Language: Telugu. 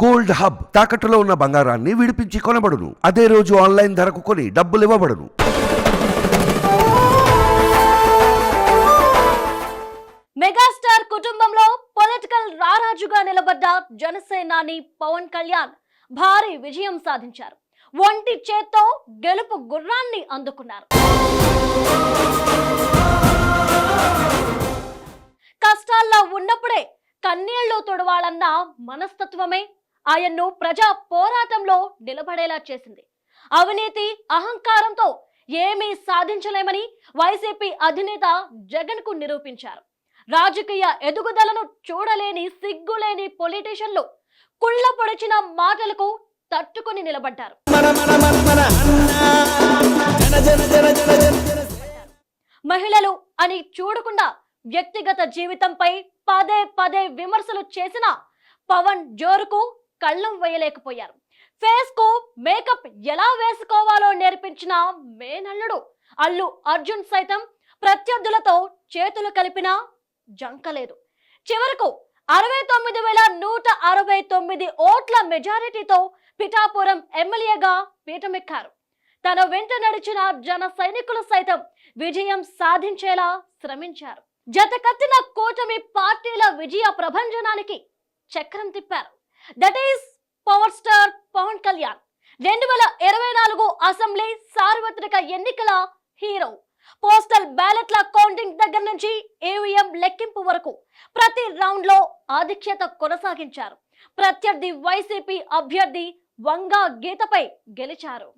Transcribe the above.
గోల్డ్ హబ్ తాకట్టులో ఉన్న బంగారాన్ని విడిపించి కొనబడును. అదే రోజు ఆన్లైన్ ధరకు కొని డబ్బులు ఇవ్వబడును. మెగాస్టార్ కుటుంబంలో పొలిటికల్ రారాజుగా నిలబడ్డ జనసేనాని పవన్ కళ్యాణ్ భారీ విజయం సాధించారు. ఒంటి చేత్తో గెలుపు గుర్రాన్ని అందుకున్నారు. కష్టాల్లో ఉన్నప్పుడే కన్నీళ్ళు తొడవాలన్న మనస్తత్వమే ఆయన్ను ప్రజా పోరాటంలో నిలబడేలా చేసింది. అవినీతి అహంకారంతో ఏమీ సాధించలేమని వైసీపీ అధినేత జగన్కు నిరూపించారు. రాజకీయ ఎదుగుదలను చూడలేని సిగ్గులేని పొలిటీషియన్లు కుళ్ళ పొడిచిన మాటలకు తట్టుకుని నిలబడ్డారు. మహిళలు అని చూడకుండా వ్యక్తిగత జీవితంపై పదే పదే విమర్శలు చేసిన పవన్ జోరుకు కళ్ళం వేయలేకపోయారు. ఫేస్కు మేకప్ ఎలా వేసుకోవాలో నేర్పించిన మేనల్లుడు అల్లు అర్జున్ సైతం ప్రత్యర్థులతో చేతులు కలిపినా జంకలేదు. చివరకు అరవై తొమ్మిది వేల నూట అరవై తొమ్మిది ఓట్ల మెజారిటీతో పిఠాపురం ఎమ్మెల్యేగా పీఠమెక్కారు. తన వెంట నడిచిన జన సైనికులు సైతం విజయం సాధించేలా శ్రమించారు. జతకత్తిన కూటమి పార్టీల విజయ ప్రభంజనానికి చక్రం తిప్పారు. That is power star Pawan Kalyan రెండు వేల ఇరవై నాలుగు అసెంబ్లీ సార్వత్రిక ఎన్నికల హీరో. పోస్టల్ బ్యాలెట్ల కౌంటింగ్ దగ్గర నుంచి ఏవిఎం లెక్కింపు వరకు ప్రతి రౌండ్లో ఆధిక్యత కొనసాగించారు. ప్రత్యర్థి వైసీపీ అభ్యర్థి వంగా గీతపై గెలిచారు.